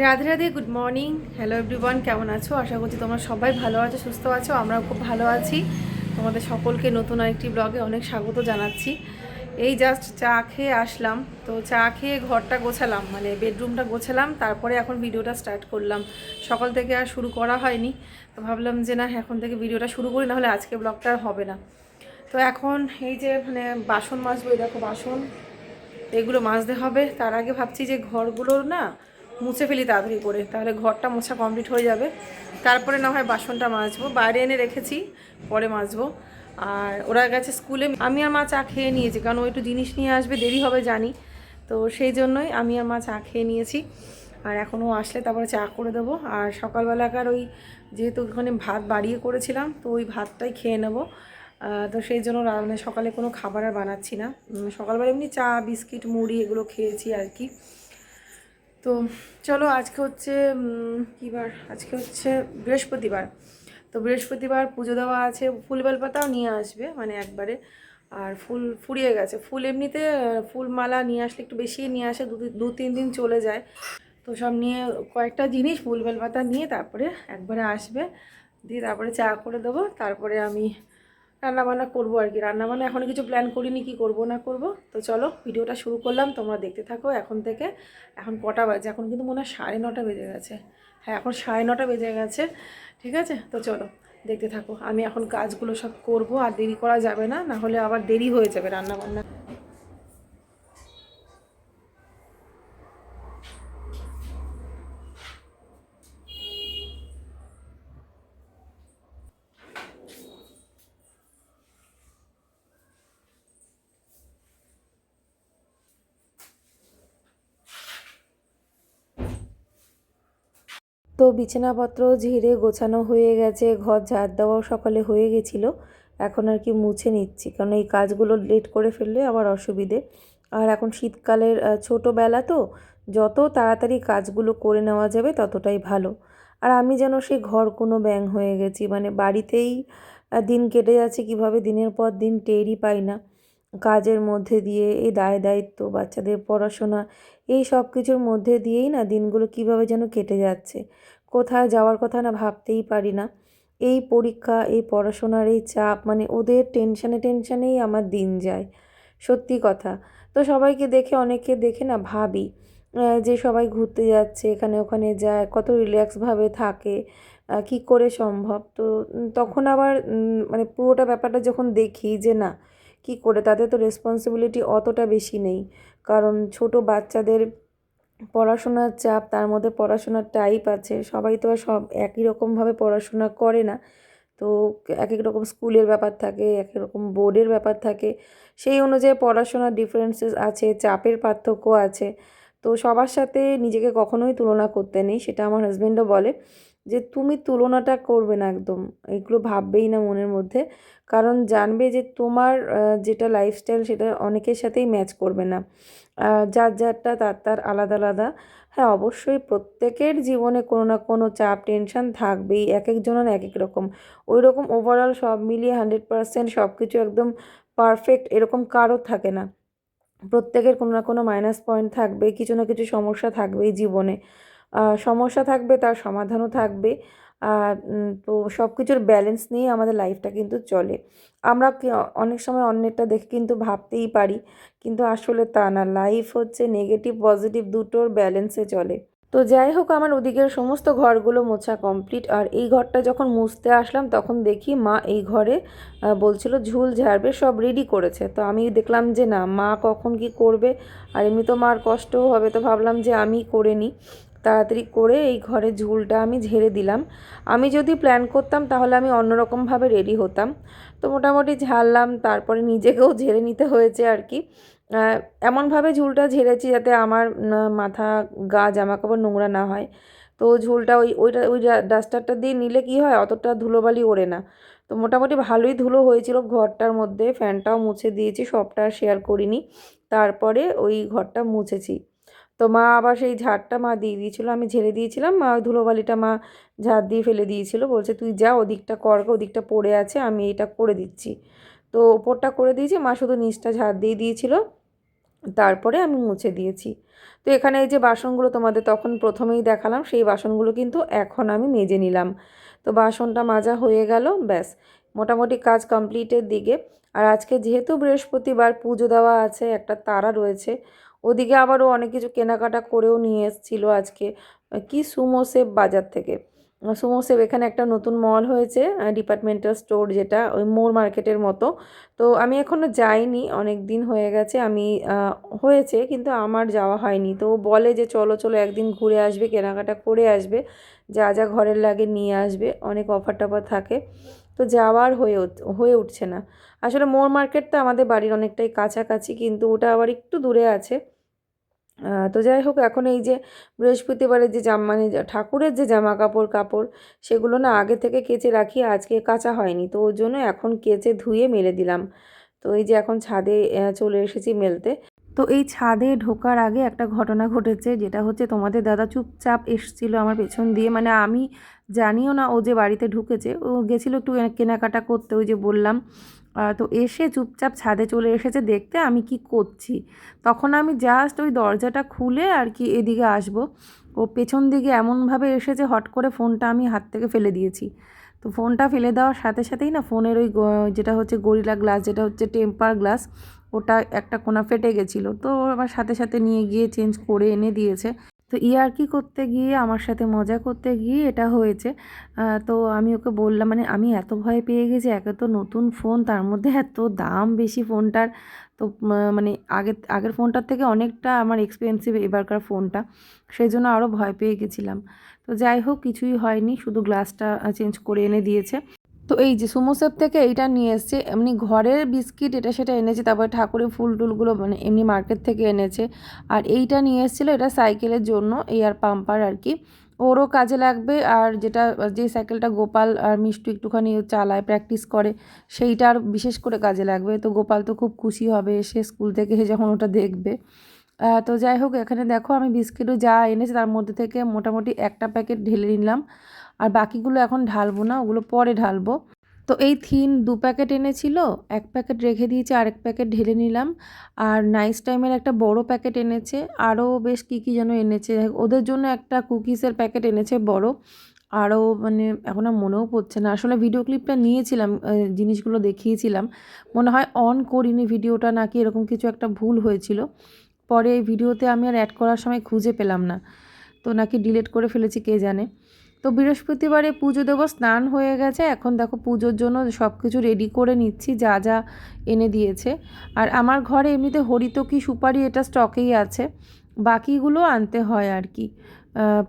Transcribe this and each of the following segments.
Radhe Radhe good morning hello everyone কেমন আছো? আশা করছি তোমরা সবাই ভালো আছো, সুস্থ আছো, আমরাও খুব ভালো আছি। তোমাদের সকলকে নতুন আরেকটি ব্লগে অনেক স্বাগত জানাচ্ছি। এই জাস্ট চা খেয়ে আসলাম। তো চা খেয়ে ঘরটা গোছালাম মানে বেডরুমটা গোছালাম, তারপরে এখন ভিডিওটা স্টার্ট করলাম। সকাল থেকে আর শুরু করা হয়নি, তো ভাবলাম যে না, এখন থেকে ভিডিওটা শুরু করি, নাহলে আজকে ব্লগটা আর হবে না। তো এখন এই যে মানে বাসন মাজবো, এই দেখো বাসন, এগুলো মাজতে হবে। তার আগে ভাবছি যে ঘরগুলোর না মুছে ফেলি তাড়াতাড়ি করে, তাহলে ঘরটা মোছা কমপ্লিট হয়ে যাবে। তারপরে না হয় বাসনটা মাজবো, বাইরে এনে রেখেছি, পরে মাজবো। আর ওরা গেছে স্কুলে, আমি আর মা চা খেয়ে নিয়েছি, কারণ ও একটু জিনিস নিয়ে আসবে, দেরি হবে জানি। তো সেই জন্যই আমি আর মা চা খেয়ে নিয়েছি। আর এখনও আসলে তারপরে চা করে দেবো। আর সকালবেলাকার ওই যেহেতু ওখানে ভাত বাড়িয়ে করেছিলাম, তো ওই ভাতটাই খেয়ে নেব। তো সেই জন্য মানে সকালে কোনো খাবার আর বানাচ্ছি না। সকালবেলা এমনি চা, বিস্কিট, মুড়ি এগুলো খেয়েছি আর কি। তো চলো আজকে হচ্ছে কী বার? আজকে হচ্ছে বৃহস্পতিবার। তো বৃহস্পতিবার পুজো দেওয়া আছে, ফুল বেলপাতাও নিয়ে আসবে মানে একবারে। আর ফুল ফুরিয়ে গেছে। ফুল এমনিতে ফুল মালা নিয়ে আসলে একটু বেশি নিয়ে আসে, দু দু তিন দিন চলে যায়। তো সব নিয়ে কয়েকটা জিনিস ফুল বেলপাতা নিয়ে তারপরে একবারে আসবে। দিয়ে তারপরে চা করে দেবো, তারপরে আমি রান্নাবান্না করব আর কি। রান্নাবান্না এখনও কিছু প্ল্যান করিনি, কি করব না করব। তো চলো, ভিডিওটা শুরু করলাম, তোমরা দেখতে থাকো এখন থেকে। এখন কটা বাজে? এখন কিন্তু মনে হয় সাড়ে নটা বেজে গেছে। হ্যাঁ এখন সাড়ে নটা বেজে গেছে, ঠিক আছে? তো চলো, দেখতে থাকো। আমি এখন কাজগুলো সব করব, আর দেরি করা যাবে না না হলে আবার দেরি হয়ে যাবে রান্নাবান্না। তো বিছানাপত্র ঝেড়ে গোছানো হয়ে গেছে, ঘর ঝাড় দেওয়াও সকালে হয়ে গেছিল। এখন আর কি মুছে নিচ্ছি, কারণ এই কাজগুলো লেট করে ফেললে আবার অসুবিধে। আর এখন শীতকালের ছোটোবেলা তো, যত তাড়াতাড়ি কাজগুলো করে নেওয়া যাবে ততটাই ভালো। আর আমি যেন সেই ঘর কোনো ব্যাং হয়ে গেছি মানে বাড়িতেই দিন কেটে যাচ্ছে, কীভাবে দিনের পর দিন টেরই পাই না। কাজের মধ্যে দিয়ে, এই দায় দায়িত্ব, বাচ্চাদের পড়াশোনা, এই সব কিছুর মধ্যে দিয়েই না দিনগুলো কীভাবে যেন কেটে যাচ্ছে। কোথায় যাওয়ার কথা না ভাবতেই পারি না। এই পরীক্ষা, এই পড়াশোনার এই চাপ মানে ওদের টেনশানে টেনশানেই আমার দিন যায়। সত্যি কথা। তো সবাইকে দেখে অনেকে দেখে না ভাবি যে সবাই ঘুরতে যাচ্ছে, এখানে ওখানে যায়, কত রিল্যাক্সভাবে থাকে কি করে সম্ভব? তো তখন আবার মানে পুরোটা ব্যাপারটা যখন দেখি যে না কি করে? তাদের তো রেসপন্সিবিলিটি অতটা বেশি নেই। কারণ ছোট বাচ্চাদের পড়াশোনার চাপ, তার মধ্যে পড়াশোনার টাইপ আছে, সবাই তো আর সব একই রকমভাবে পড়াশোনা করে না। তো এক এক রকম স্কুলের ব্যাপার থাকে এক এক রকম বোর্ডের ব্যাপার থাকে। সেই অনুযায়ী পড়াশোনার ডিফারেন্সেস আছে, চাপের পার্থক্য আছে। তো সবার সাথে নিজেকে কখনোই তুলনা করতে নেই, সেটা আমার হাজব্যান্ডও বলে। যে তুমি তুলনাটা করবে না একদম। এগুলো ভাববেই না মনের মধ্যে। কারণ জানবে যে তোমার যেটা লাইফস্টাইল সেটা অনেকের সাথেই ম্যাচ করবে না। যার যারটা তার তার আলাদা আলাদা। হ্যাঁ অবশ্যই প্রত্যেকের জীবনে কোনো না কোনো চাপ টেনশন থাকবেই এক একজনের এক এক রকম। ওই রকম ওভারঅল সব মিলিয়ে হান্ড্রেড পারসেন্ট সব কিছু একদম পারফেক্ট এরকম কারোর থাকে না। প্রত্যেকের কোনো না কোনো মাইনাস পয়েন্ট থাকবে কিছু না কিছু সমস্যা থাকবেই জীবনে। সমস্যা থাকবে, তার সমাধানও থাকবে। তো সব কিছুর ব্যালেন্স নিয়ে আমাদের লাইফটা কিন্তু চলে। আমরা অনেক সময় অন্যেরটা দেখে কিন্তু ভাবতেই পারি, কিন্তু আসলে তা না। লাইফ হচ্ছে নেগেটিভ পজিটিভ দুটোর ব্যালেন্সে চলে। তো যাই হোক, আমার ওদিকের সমস্ত ঘরগুলো মোছা কমপ্লিট আর এই ঘরটা যখন মুছতে আসলাম, তখন দেখি মা এই ঘরে বলছিল ঝুল ঝাড়বে, সব রেডি করেছে। তো আমি দেখলাম যে না, মা কখন কি করবে? আর এমনি তো মার কষ্টও হবে, তো ভাবলাম যে আমি করে নিই। তাড়াতাড়ি করে এই ঘরে ঝুলটা আমি ঝেড়ে দিলাম। আমি যদি প্ল্যান করতাম তাহলে আমি অন্যরকমভাবে রেডি হতাম। তো মোটামুটি ঝাড়লাম, তারপরে নিজেকেও ঝেড়ে নিতে হয়েছে আর কি। এমনভাবে ঝুলটা ঝেড়েছি যাতে আমার মাথা, গা জামা কাপড় নোংরা না হয়। তো ঝুলটা ওই, ওইটা, ওই ডাস্টারটা দিয়ে নিলে কি হয়, অতটা ধুলোবালি ওড়ে না। তো মোটামুটি ভালোই ধুলো হয়েছিল ঘরটার মধ্যে। ফ্যানটাও মুছে দিয়েছি, সবটা শেয়ার করিনি। তারপরে ওই ঘরটা মুছেছি। তো মা আবার সেই ঝাড়টা মা দিয়ে দিয়েছিলো আমি ঝেড়ে দিয়েছিলাম মা ধুলোবালিটা মা ঝাড় দিয়ে ফেলে দিয়েছিল বলছে তুই যা ওদিকটা কর গো, ওদিকটা পড়ে আছে আমি এটা করে দিচ্ছি। তো ওপরটা করে দিয়েছি মা শুধু নিচটা ঝাড় দিয়ে দিয়েছিলো তারপরে আমি মুছে দিয়েছি। তো এখানে এই যে বাসনগুলো তোমাদের তখন প্রথমেই দেখালাম সেই বাসনগুলো কিন্তু এখন আমি মেজে নিলাম। তো বাসনটা মাজা হয়ে গেল ব্যাস মোটামুটি কাজ কমপ্লিটের দিকে। আর আজকে যেহেতু বৃহস্পতিবার পুজো দেওয়া আছে একটা তারা রয়েছে ওদিকে আবারও অনেক কিছু কেনাকাটা করেও নিয়ে এসেছিল আজকে। কি সুমো সেপ বাজার থেকে। সুমো সেপ এখানে একটা নতুন মল হয়েছে ডিপার্টমেন্টাল স্টোর যেটা, ওই মোর মার্কেটের মতো। তো আমি এখনও যাইনি, অনেক দিন হয়ে গেছে, আমি হয়েছে কিন্তু আমার যাওয়া হয়নি। তো বলে যে চলো চলো একদিন ঘুরে আসবে, কেনাকাটা করে আসবে, যা যা ঘরের লাগে নিয়ে আসবে, অনেক অফার টফার থাকে। তো যাওয়ার হয়ে হয়ে উঠছে না। আসলে মোর মার্কেটটা আমাদের বাড়ির অনেকটাই কাছাকাছি, কিন্তু ওটা আবার একটু দূরে আছে। তো যাই হোক, এখন এই যে বৃহস্পতিবারের যে জাম মানে ঠাকুরের যে জামা কাপড় কাপড় সেগুলো না আগে থেকে কেচে রাখি, আজকে কাচা হয়নি। তো ওর জন্য এখন কেচে ধুয়ে মেলে দিলাম। তো এই যে এখন ছাদে চলে এসেছি মেলতে। তো এই ছাদে ঢোকার আগে একটা ঘটনা ঘটেছে, যেটা হচ্ছে তোমাদের দাদা চুপচাপ এসছিল আমার পেছন দিয়ে। মানে আমি জানিও না ও যে বাড়িতে ঢুকেছে। ও গেছিল একটু কেনাকাটা করতে, ওই যে বললাম। তো এসে চুপচাপ ছাদে চলে এসেছে দেখতে আমি কি করছি। তখন আমি জাস্ট ওই দরজাটা খুলে আর কি এদিকে আসব। ও পেছন দিকে এমনভাবে এসেছে হট করে ফোনটা আমি হাত থেকে ফেলে দিয়েছি। তো ফোনটা ফেলে দেওয়ার সাথে সাথেই না ফোনের ওই যেটা হচ্ছে গরিলা গ্লাস যেটা হচ্ছে টেম্পার গ্লাস ওটা একটা কোনা ফেটে গেছিল। তো আমার সাথে সাথে নিয়ে গিয়ে চেঞ্জ করে এনে দিয়েছে। তো ইয়ার্কি করতে গিয়ে, আমার সাথে মজা করতে গিয়ে এটা হয়েছে। তো আমি ওকে বললাম মানে আমি এত ভয় পেয়ে গেছি, একে তো নতুন ফোন, তার মধ্যে এত দাম বেশি ফোনটার। তো মানে আগে, আগের ফোনটার থেকে অনেকটা আমার এক্সপেন্সিভ এবারকার ফোনটা সেই জন্য আরও ভয় পেয়ে গেছিলাম। তো যাই হোক, কিছুই হয়নি, শুধু গ্লাসটা চেঞ্জ করে এনে দিয়েছে। তো এই যে সুমোসেপ থেকে এইটা নিয়ে এসছে, এমনি ঘরের বিস্কিট এটা সেটা এনেছে, তারপরে ঠাকুরের ফুল টুলগুলো মানে এমনি মার্কেট থেকে এনেছে। আর এইটা নিয়ে এসেছিল এটা সাইকেলের জন্য এয়ার পাম্পার আর কি। ওরও কাজে লাগবে, আর যেটা, যে সাইকেলটা গোপাল আর মিষ্টু একটুখানি চালায়, প্র্যাকটিস করে সেইটার বিশেষ করে কাজে লাগবে। তো গোপাল তো খুব খুশি হবে সে স্কুল থেকে যখন ওটা দেখবে। তো যাই হোক, এখানে দেখো আমি বিস্কিটও যা এনেছি তার মধ্যে থেকে মোটামুটি একটা প্যাকেট ঢেলে নিলাম। আর বাকিগুলো এখন ঢালবো না, ওগুলো পরে ঢালবো। তো এই থিন দু প্যাকেট এনেছিল, এক প্যাকেট রেখে দিয়েছি, আরেক প্যাকেট ঢেলে নিলাম। আর নাইস টাইমের একটা বড় প্যাকেট এনেছে, আরও বেশ কী কী যেন এনেছে, ওদের জন্য একটা কুকিজের প্যাকেট এনেছে বড়। আরও মানে এখন আর মনেও পড়ছে না, আসলে ভিডিও ক্লিপটা নিয়েছিলাম জিনিসগুলো দেখিয়েছিলাম। মনে হয় অন করিনি ভিডিওটা, নাকি এরকম কিছু একটা ভুল হয়েছিল। পরে এই ভিডিওতে আমি আর অ্যাড করার সময় খুঁজে পেলাম না। তো নাকি ডিলিট করে ফেলেছি, কে জানে। তো বৃহস্পতিবারে পুজো দেবো, স্নান হয়ে গেছে। এখন দেখো পুজোর জন্য সব কিছু রেডি করে নিচ্ছি, যা যা এনে দিয়েছে। আর আমার ঘরে এমনিতে হরিতকি, সুপারি এটা স্টকেই আছে। বাকিগুলো আনতে হয় আর কি।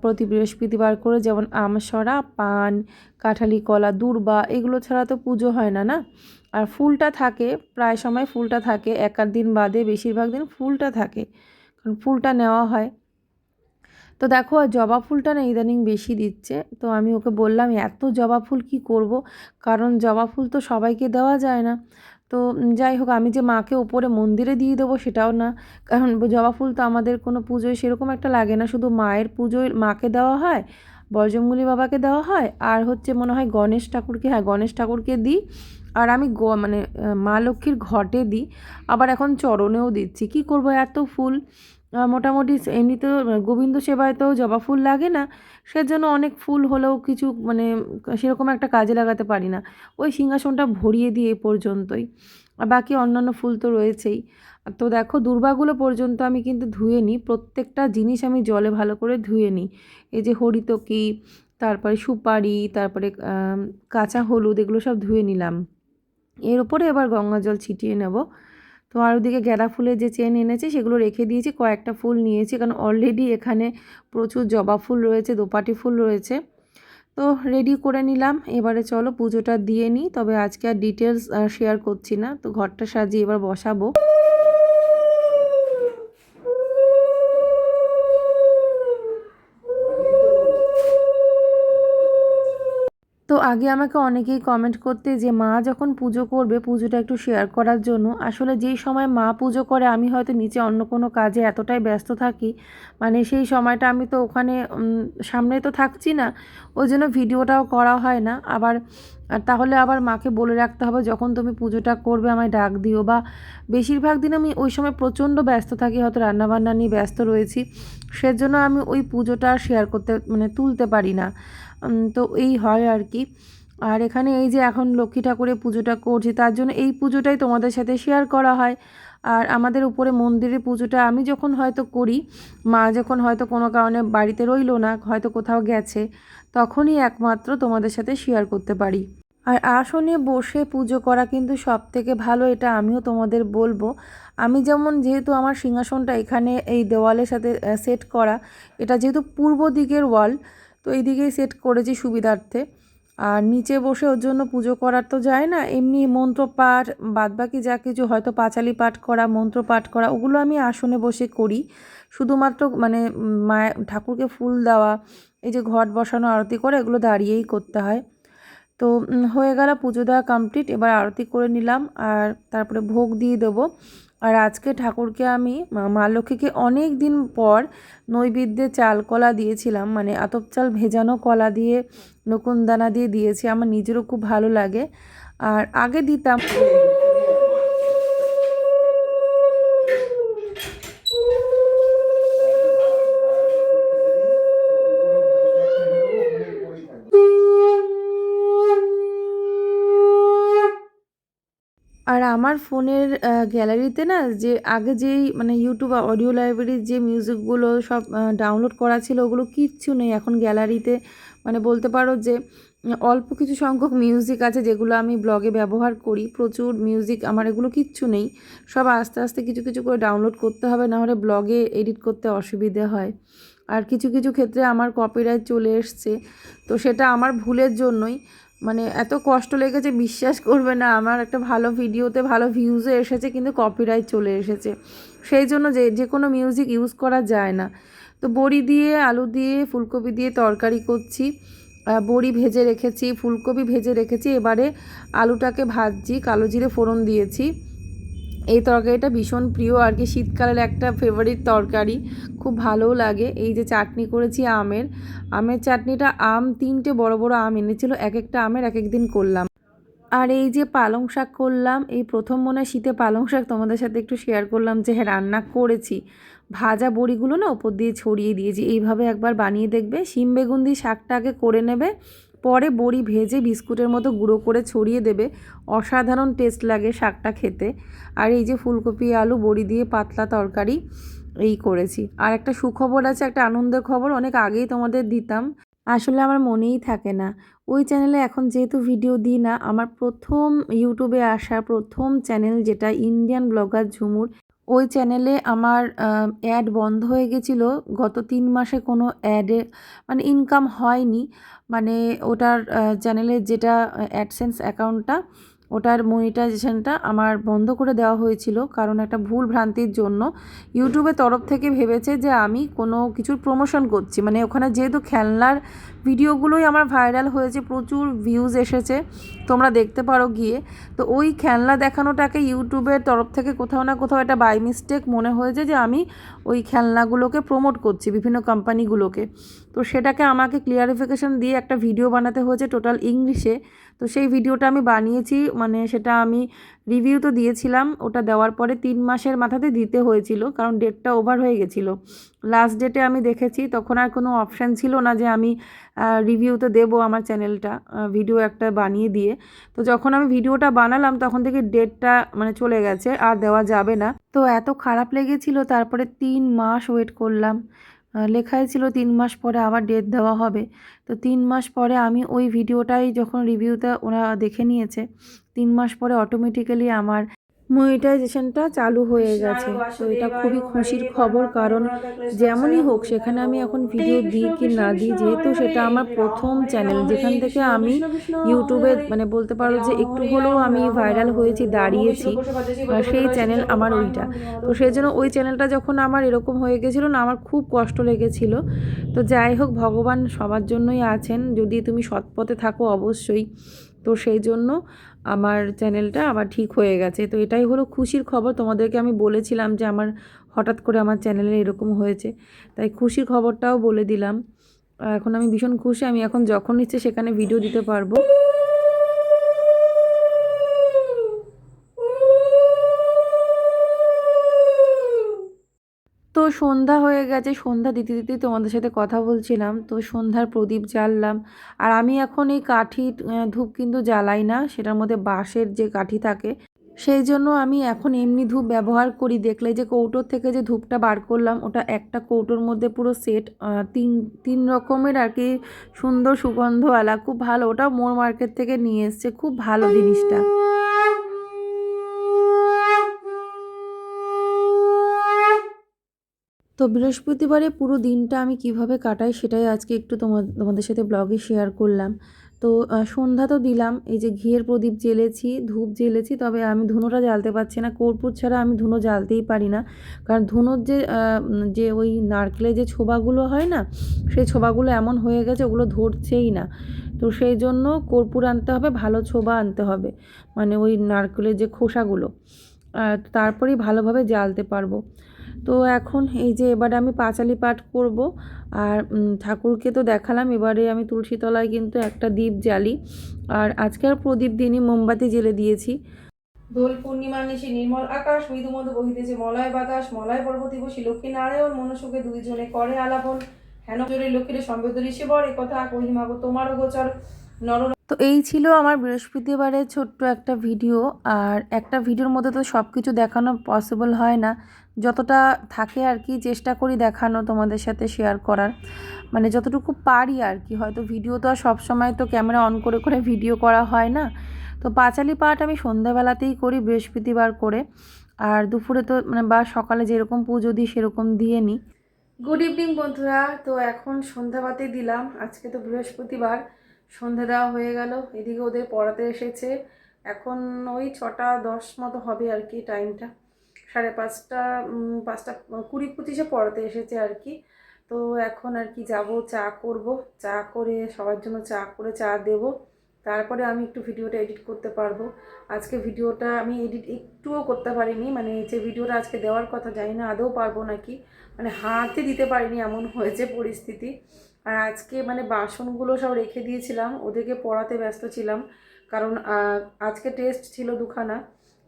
প্রতি বৃহস্পতিবার করে যেমন আমসরা, পান, কাঁঠালি, কলা, দূর্বা, এগুলো ছাড়া তো পুজো হয় না না? আর ফুলটা থাকে, প্রায় সময় ফুলটা থাকে। এক দিন বাদে বেশিরভাগ দিন ফুলটা থাকে। কারণ ফুলটা নেওয়া হয়। তো দেখো, আর জবা ফুলটা না ইদানিং বেশি দিচ্ছে। তো আমি ওকে বললাম, এত জবা ফুল কি করব? কারণ জবা ফুল তো সবাইকে দেওয়া যায় না। তো যাই হোক, আমি যে মাকে ওপরে মন্দিরে দিয়ে দেবো সেটাও না। কারণ জবা ফুল তো আমাদের কোনো পুজোয় সেরকম একটা লাগে না। শুধু মায়ের পুজোয় মাকে দেওয়া হয় বজরঙ্গলি বাবাকে দেওয়া হয়, আর হচ্ছে মনে হয় গণেশ ঠাকুরকে হ্যাঁ গণেশ ঠাকুরকে দিই। আর আমি গ মানে মা লক্ষ্মীর ঘটে দিই। আবার এখন চরণেও দিচ্ছি। কি করব? এত ফুল। মোটামুটি এমনিতেও গোবিন্দ সেবায় তো জবা ফুল লাগে না, সেজন্য অনেক ফুল হলেও কিছু মানে সেরকম একটা কাজে লাগাতে পারি না। ওই সিংহাসনটা ভরিয়ে দিয়ে এ পর্যন্তই। আর বাকি অন্যান্য ফুল তো রয়েছেই। তো দেখো, দুর্বাগুলো পর্যন্ত আমি কিন্তু ধুয়ে নিই। প্রত্যেকটা জিনিস আমি জলে ভালো করে ধুয়ে নিই। এই যে হরিতকি, তারপরে সুপারি, তারপরে কাঁচা হলুদ, এগুলো সব ধুয়ে নিলাম। এর উপরে এবার গঙ্গা জল ছিটিয়ে নেব। তো আর ওদিকে গাঁদা ফুলের যে চেন এনেছি সেগুলো রেখে দিয়েছি, কয়েকটা ফুল নিয়েছি কারণ অলরেডি এখানে প্রচুর জবা ফুল রয়েছে, দোপাটি ফুল রয়েছে। তো রেডি করে নিলাম, এবারে চলো পুজোটা দিয়ে নিই, তবে আজকে আর ডিটেলস শেয়ার করছি না। তো ঘরটা সাজিয়ে এবার বসাবো। তো আগে আমাকে অনেকেই কমেন্ট করতে যে, মা যখন পুজো করবে, পুজোটা একটু শেয়ার করার জন্য। আসলে যেই সময় মা পুজো করে, আমি হয়তো নিচে অন্য কোনো কাজে এতটাই ব্যস্ত থাকি। মানে সেই সময়টা আমি তো ওখানে সামনে তো থাকছি না। ওই জন্য ভিডিওটাও করা হয় না। আবার, আর তাহলে আবার মাকে বলে রাখতে হবে, যখন তুমি পুজোটা করবে, আমায় ডাক দিও। বা বেশিরভাগ দিন আমি ওই সময় প্রচণ্ড ব্যস্ত থাকি, হয়তো রান্নাবান্না নিয়ে ব্যস্ত রয়েছি। সেজন্য আমি ওই পুজোটা শেয়ার করতে মানে তুলতে পারি না। তো এই হয় আর কি। আর এখানে এই যে এখন লক্ষ্মী ঠাকুরের পুজোটা করছি, তার জন্য এই পুজোটাই তোমাদের সাথে শেয়ার করা হয়। আর আমাদের উপরে মন্দিরের পুজোটা আমি যখন হয়তো করি, মা যখন হয়তো কোনো কারণে বাড়িতে রইল না, হয়তো কোথাও গেছে, তখনই একমাত্র তোমাদের সাথে শেয়ার করতে পারি। আর আসনে বসে পুজো করা কিন্তু সব থেকে ভালো, এটা আমিও তোমাদের বলব। আমি যেমন যেহেতু আমার সিংহাসনটা এখানে এই দেওয়ালের সাথে সেট করা, এটা যেহেতু পূর্ব দিকের ওয়াল তো এই দিকেই সেট করেছি সুবিধার্থে। আর নিচে বসে ওর জন্য পুজো করার তো যায় না, এমনি মন্ত্র পাঠ, বাদবাকি যা কিছু হয়তো পাঁচালি পাঠ করা, মন্ত্র পাঠ করা, ওগুলো আমি আসনে বসে করি। শুধুমাত্র মানে মায়ের ঠাকুরকে ফুল দেওয়া, এই যে ঘট বসানো, আরতি করে, এগুলো দাঁড়িয়েই করতে হয়। তো হয়ে গেল পুজো দেওয়া কমপ্লিট এবার আরতি করে নিলাম, আর তারপরে ভোগ দিয়ে দেবো। আর আজকে ঠাকুরকে আমি, মা- লক্ষ্মীকে অনেক দিন পর নৈবেদ্যে চাল কলা দিয়েছিলাম মানে আতপ চাল ভেজানো কলা দিয়ে, নকুন দানা দিয়ে দিয়েছি, আমার নিজেরও খুব ভালো লাগে। আর আগে দিতাম আমার ফোনের গ্যালারিতে না যে আগে যেই মানে ইউটিউব অডিও লাইব্রেরির যে মিউজিকগুলো সব ডাউনলোড করা ছিল ওগুলো কিচ্ছু নেই। এখন গ্যালারিতে মানে বলতে পারো যে, অল্প কিছু সংখ্যক মিউজিক আছে যেগুলো আমি ব্লগে ব্যবহার করি। প্রচুর মিউজিক আমার এগুলো কিচ্ছু নেই। সব আস্তে আস্তে কিছু কিছু করে ডাউনলোড করতে হবে নাহলে ব্লগে এডিট করতে অসুবিধে হয়। আর কিছু কিছু ক্ষেত্রে আমার কপিরাইট চলে এসছে। তো সেটা আমার ভুলের জন্যই। মানে এত কষ্ট লেগেছে বিশ্বাস করবে না। আমার একটা ভালো ভিডিওতে ভালো ভিউজও এসেছে, কিন্তু কপিরাইট চলে এসেছে। সেই জন্য যে যে কোনো মিউজিক ইউজ করা যায় না। তো বড়ি দিয়ে, আলু দিয়ে, ফুলকপি দিয়ে তরকারি করছি বড়ি ভেজে রেখেছি, ফুলকপি ভেজে রেখেছি। এবারে আলুটাকে ভাজছি, কালো জিরে ফোড়ন দিয়েছি। এই তরকারিটা ভীষণ প্রিয়, আর কি শীতকালের একটা ফেভারিট তরকারি। খুব ভালোও লাগে। এই যে চাটনি করেছি আমের। আমের চাটনিটা আম, তিনটে বড় বড় আম এনেছিল এক একটা আমের এক এক দিন করলাম। আর এই যে পালং শাক করলাম, এই প্রথম মনে শীতে পালং শাক তোমাদের সাথে একটু শেয়ার করলাম যে হ্যাঁ রান্না করেছি। ভাজা বড়িগুলো না ওপর দিয়ে ছড়িয়ে দিয়েছি। এইভাবে একবার বানিয়ে দেখবে। শিম বেগুন দিয়ে শাকটা আগে করে নেবে। পরে বড়ি ভেজে বিস্কুটের মতো গুঁড়ো করে ছড়িয়ে দেবে। অসাধারণ টেস্ট লাগে শাকটা খেতে। আর এই যে ফুলকপি, আলু, বড়ি দিয়ে পাতলা তরকারি, এই করেছি। আর একটা সুখবর আছে, একটা আনন্দের খবর, অনেক আগেই তোমাদের দিতাম। আসলে আমার মনেই থাকে না। ওই চ্যানেলে এখন যেহেতু ভিডিও দিই না, আমার প্রথম ইউটিউবে আসা, প্রথম চ্যানেল যেটা ইন্ডিয়ান ব্লগার ঝুমুর ওই চ্যানেলে আমার অ্যাড বন্ধ হয়ে গেছিল। গত তিন মাসে কোনো অ্যাডে মানে ইনকাম হয়নি। মানে ওটার চ্যানেলের যেটা অ্যাডসেন্স অ্যাকাউন্টটা ওটার মনিটাইজেশনটা আমার বন্ধ করে দেওয়া হয়েছিল কারণ একটা ভুল ভ্রান্তির জন্য। ইউটিউবের তরফ থেকে ভেবেছে যে আমি কোনো কিছুর প্রমোশন করছি। মানে ওখানে যেহেতু খেলনার ভিডিওগুলোই আমার ভাইরাল হয়েছে, প্রচুর ভিউজ এসেছে, তোমরা দেখতে পারো গিয়ে। তো ওই খেলনা দেখানোটাকে ইউটিউবের তরফ থেকে কোথাও না কোথাও একটা বাই মিস্টেক মনে হয়েছে যে আমি ওই খেলনাগুলোকে প্রমোট করছি বিভিন্ন কোম্পানিগুলোকে তো সেটাকে আমাকে ক্লিয়ারিফিকেশন দিয়ে একটা ভিডিও বানাতে হয়েছে টোটাল ইংলিশে তো সেই ভিডিওটা আমি বানিয়েছি মানে সেটা আমি রিভিউ তো দিয়েছিলাম, ওটা দেওয়ার পরে তিন মাসের মাথাতে দিতে হয়েছিল, কারণ ডেটটা ওভার হয়ে গেছিল। লাস্ট ডেটে আমি দেখেছি, তখন আর কোনো অপশান ছিল না যে আমি রিভিউ তো দেবো আমার চ্যানেলটা ভিডিও একটা বানিয়ে দিয়ে। তো যখন আমি ভিডিওটা বানালাম, তখন থেকে ডেটটা মানে চলে গেছে, আর দেওয়া যাবে না। তো এত খারাপ লেগেছিল, তারপরে তিন মাস ওয়েট করলাম। লেখাই ছিল তিন মাস পরে আবার ডেট দেওয়া হবে। তো তিন মাস পরে আমি ওই ভিডিওটাই যখন রিভিউতে ওরা দেখে নিয়েছে, তিন মাস পরে অটোমেটিক্যালি আমার মনিটাইজেশনটা চালু হয়ে গেছে। তো এটা খুবই খুশির খবর কারণ যেমনই হোক সেখানে আমি এখন ভিডিও দিই কি না দিই যেহেতু সেটা আমার প্রথম চ্যানেল যেখান থেকে আমি ইউটিউবে মানে বলতে পারো যে একটু হলেও আমি ভাইরাল হয়েছি দাঁড়িয়েছি। সেই চ্যানেল আমার ওইটা। তো সেই জন্য ওই চ্যানেলটা যখন আমার এরকম হয়ে গেছিল না আমার খুব কষ্ট লেগেছিল। তো যাই হোক ভগবান সবার জন্যই আছেন। যদি তুমি সৎপথে থাকো অবশ্যই। তো সেই জন্য আমার চ্যানেলটা আবার ঠিক হয়ে গেছে। তো এটাই হলো খুশির খবর। তোমাদেরকে আমি বলেছিলাম যে আমার হঠাৎ করে আমার চ্যানেলে এরকম হয়েছে। তাই খুশির খবরটাও বলে দিলাম। এখন আমি ভীষণ খুশি। আমি এখন যখন ইচ্ছে সেখানে ভিডিও দিতে পারব। সন্ধ্যা হয়ে গেছে, সন্ধ্যা দিতে দিতেই তোমাদের সাথে কথা বলছিলাম। তো সন্ধ্যার প্রদীপ জ্বাললাম। আর আমি এখন এই কাঠি ধূপ কিন্তু জ্বালাই না, সেটার মধ্যে বাঁশের যে কাঠি থাকে, সেই জন্য আমি এখন এমনি ধূপ ব্যবহার করি। দেখলে যে কৌটোর থেকে যে ধূপটা বার করলাম, ওটা একটা কৌটোর মধ্যে পুরো সেট তিন তিন রকমের আর কি সুন্দর সুগন্ধওয়ালা খুব ভালো। ওটা মোর মার্কেট থেকে নিয়ে এসছে, খুব ভালো জিনিসটা। তো বৃহস্পতিবারে পুরো দিনটা আমি কীভাবে কাটাই সেটাই আজকে একটু তোমা- তোমাদের সাথে ব্লগে শেয়ার করলাম। তো সন্ধ্যা তো দিলাম, এই যে ঘিয়ের প্রদীপ জ্বেলেছি, ধূপ জ্বেলেছি, তবে আমি ধুনোটা জ্বালতে পারছি না। কর্পূর ছাড়া আমি ধুনো জ্বালতেই পারি না। কারণ ধুনোর যে যে ওই নারকেলের যে ছোবাগুলো হয় না, সেই ছোবাগুলো এমন হয়ে গেছে, ওগুলো ধরছেই না। তো সেই জন্য কর্পূর আনতে হবে, ভালো ছোবা আনতে হবে মানে ওই নারকেলের যে খোসাগুলো। তারপরেই ভালোভাবে জ্বালতে পারব। তো এখন এই যে এবারে আমি পাঁচালি পাঠ করব। আর ঠাকুরকে তো দেখালাম, এবারে আমি তুলসী তলায় কিন্তু একটা দ্বীপ জ্বালি। আর আজকে আর প্রদীপ দিনই মোমবাতি জেলে দিয়েছি। দোল পূর্ণিমা নিশি নির্মল আকাশ, মৃদুমধু বহিতেছে মলয় বাতাস, মলয় পর্বতী বসি লক্ষ্মী নারায়ণ, মনসুখে দুইজনে করে আলাপন। হেন জোরে লক্ষ্মীর সম্বেদ ঋষিবর এ কথা কহিমা গো তোমারও গোচর। নর তো এই ছিল আমার বৃহস্পতিবারের ছোট্ট একটা ভিডিও। আর একটা ভিডিওর মধ্যে তো সব কিছু দেখানো পসিবল হয় না। যতটা থাকে আর কি চেষ্টা করি দেখানো তোমাদের সাথে শেয়ার করার। মানে যতটুকু পারি আর কি। হয়তো ভিডিও তো আর সবসময় তো ক্যামেরা অন করে করে ভিডিও করা হয় না। তো পাঁচালি পাঠ আমি সন্ধ্যাবেলাতেই করি বৃহস্পতিবার করে। আর দুপুরে তো মানে বা সকালে যেরকম পুজো দিই সেরকম দিয়ে নিই। গুড ইভিনিং বন্ধুরা। তো এখন সন্ধ্যাবাতি দিলাম। আজকে তো বৃহস্পতিবার। সন্ধ্যা দেওয়া হয়ে গেল, এদিকে ওদের পড়াতে এসেছে। এখন ওই ছটা দশ মতো হবে আর কি টাইমটা সাড়ে পাঁচটা পাঁচটা, কুড়ি পঁচিশে পড়াতে এসেছে আর কি। তো এখন আর কি যাব, চা করব। চা করে সবার জন্য চা করে চা দেব। তারপরে আমি একটু ভিডিওটা এডিট করতে পারব। আজকে ভিডিওটা আমি এডিট একটুও করতে পারিনি মানে যে ভিডিওটা আজকে দেওয়ার কথা জানি না, আদৌ পারব নাকি? মানে হাতে দিতে পারিনি এমন হয়েছে পরিস্থিতি। আর আজকে মানে বাসনগুলো সব রেখে দিয়েছিলাম, ওদেরকে পড়াতে ব্যস্ত ছিলাম। কারণ আজকে টেস্ট ছিল দুখানা,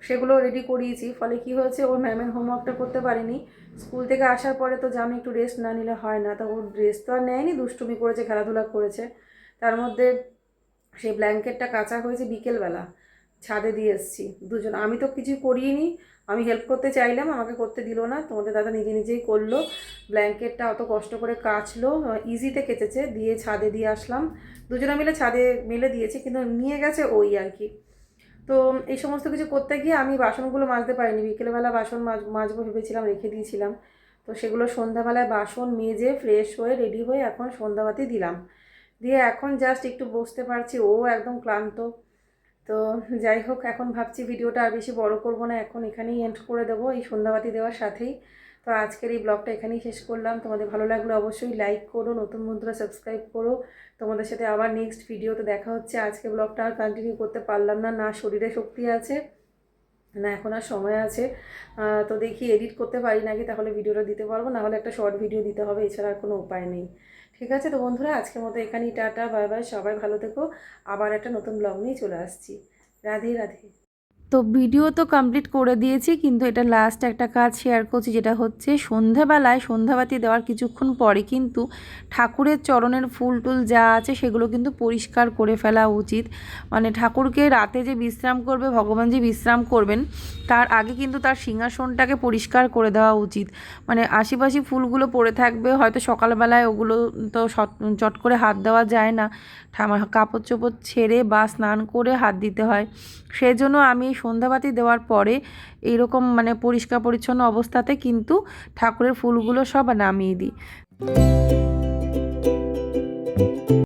সেগুলো রেডি করিয়েছি। ফলে কি হয়েছে ওর ম্যামের হোমওয়ার্কটা করতে পারিনি। স্কুল থেকে আসার পরে তো জানো একটু রেস্ট না নিলে হয় না। তা ওর ড্রেস তো আর নেয়নি, দুষ্টুমি করেছে, খেলাধুলা করেছে। তার মধ্যে সেই ব্ল্যাঙ্কেটটা কাঁচা হয়েছে বিকেলবেলা। ছাদে দিয়ে এসেছি। দুজন, আমি তো কিছু করিনি, আমি হেল্প করতে চাইলাম, আমাকে করতে দিল না, তোমাদের দাদা নিজে নিজেই করল। ব্ল্যাঙ্কেটটা অত কষ্ট করে কাচলো ইজিতে কেচেছে, দিয়ে ছাদে দিয়ে আসলাম। দুজনে মিলে ছাদে মেলে দিয়েছি, কিন্তু নিয়ে গেছে ওই আর কি। তো এই সমস্ত কিছু করতে গিয়ে আমি বাসনগুলো মাজতে পারিনি, বিকেলবেলা বাসন মাজ, মাজবো ভেবেছিলাম, রেখে দিয়েছিলাম। তো সেগুলো সন্ধ্যাবেলায় বাসন মেজে ফ্রেশ হয়ে রেডি হয়ে এখন সন্ধ্যাবাতি দিলাম। দিয়ে এখন জাস্ট একটু বসতে পারছি, ও একদম ক্লান্ত। তো যাই হোক, এখন ভাবছি ভিডিওটা আর বেশি বড় করব না। এখন এখানেই এন্ড করে দেবো এই সন্ধ্যাবাতি দেওয়ার সাথেই। তো আজকের এই ব্লগটা এখানেই শেষ করলাম। তোমাদের ভালো লাগলে অবশ্যই লাইক করো, নতুন বন্ধুরা সাবস্ক্রাইব করো। তোমাদের সাথে আবার নেক্সট ভিডিওতে দেখা হচ্ছে। আজকে ব্লগটা আর কন্টিনিউ করতে পারলাম না না শরীরে শক্তি আছে, না এখন আর সময় আছে। তো দেখি এডিট করতে পারি নাকি, তাহলে ভিডিওটা দিতে পারব। না হলে একটা শর্ট ভিডিও দিতে হবে, এছাড়া আর কোনো উপায় নেই। ঠিক আছে তো বন্ধুরা, আজকের মতো এখানেই টাটা, বাই বাই, সবাই ভালো থেকো। আবার একটা নতুন ব্লগ নিয়ে চলে আসছি। রাধে রাধে। তো ভিডিও তো কমপ্লিট করে দিয়েছি, কিন্তু এটা লাস্ট একটা কাজ শেয়ার করছি, যেটা হচ্ছে সন্ধ্যাবেলায় সন্ধ্যাবাতি দেওয়ার কিছুক্ষণ পরে কিন্তু ঠাকুরের চরণের ফুল টুল যা আছে সেগুলো কিন্তু পরিষ্কার করে ফেলা উচিত। মানে ঠাকুরকে রাতে যে বিশ্রাম করবে, ভগবান যে বিশ্রাম করবেন, তার আগে কিন্তু তার সিংহাসনটাকে পরিষ্কার করে দেওয়া উচিত। মানে আশিপাশি ফুলগুলো পড়ে থাকবে, হয়তো সকালবেলায় ওগুলো তো চট করে হাত দেওয়া যায় না। কাপড় চোপড় ছেড়ে বা স্নান করে হাত দিতে হয়। সেই জন্য আমি সন্ধ্যাবাতি দেওয়ার পরে এইরকম মানে পরিষ্কার পরিচ্ছন্ন অবস্থাতে কিন্তু ঠাকুরের ফুলগুলো সব নামিয়ে দিই।